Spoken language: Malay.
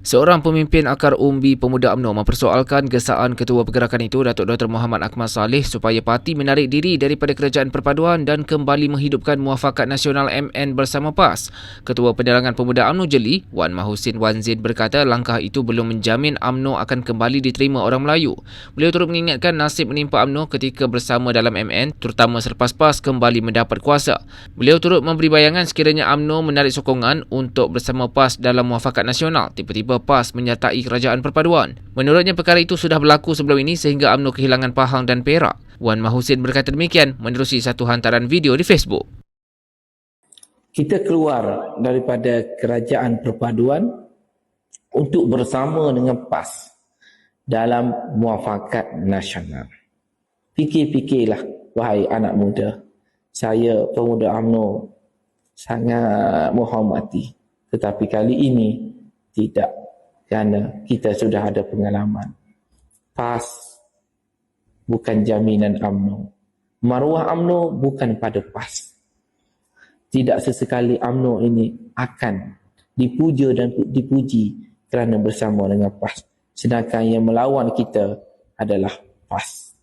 Seorang pemimpin akar umbi pemuda UMNO mempersoalkan gesaan ketua pergerakan itu Datuk Dr. Muhammad Akmal Saleh supaya parti menarik diri daripada kerajaan perpaduan dan kembali menghidupkan muafakat nasional MN bersama PAS. Ketua Penerangan Pemuda UMNO Jeli, Wan Mahusin Wan Zain berkata langkah itu belum menjamin UMNO akan kembali diterima orang Melayu. Beliau turut mengingatkan nasib menimpa UMNO ketika bersama dalam MN terutama selepas PAS kembali mendapat kuasa. Beliau turut memberi bayangan sekiranya UMNO menarik sokongan untuk bersama PAS dalam muafakat nasional. Tiba-tiba tiba PAS menyertai kerajaan perpaduan. Menurutnya perkara itu sudah berlaku sebelum ini sehingga UMNO kehilangan Pahang dan Perak. Wan Mahusin berkata demikian menerusi satu hantaran video di Facebook. Kita keluar daripada kerajaan perpaduan untuk bersama dengan PAS dalam muafakat nasional. Fikir-fikirlah, wahai anak muda. Saya pemuda UMNO sangat menghormati. Tetapi kali ini tidak kerana kita sudah ada pengalaman. PAS bukan jaminan UMNO. Maruah UMNO bukan pada PAS. Tidak sesekali UMNO ini akan dipuja dan dipuji kerana bersama dengan PAS. Sedangkan yang melawan kita adalah PAS.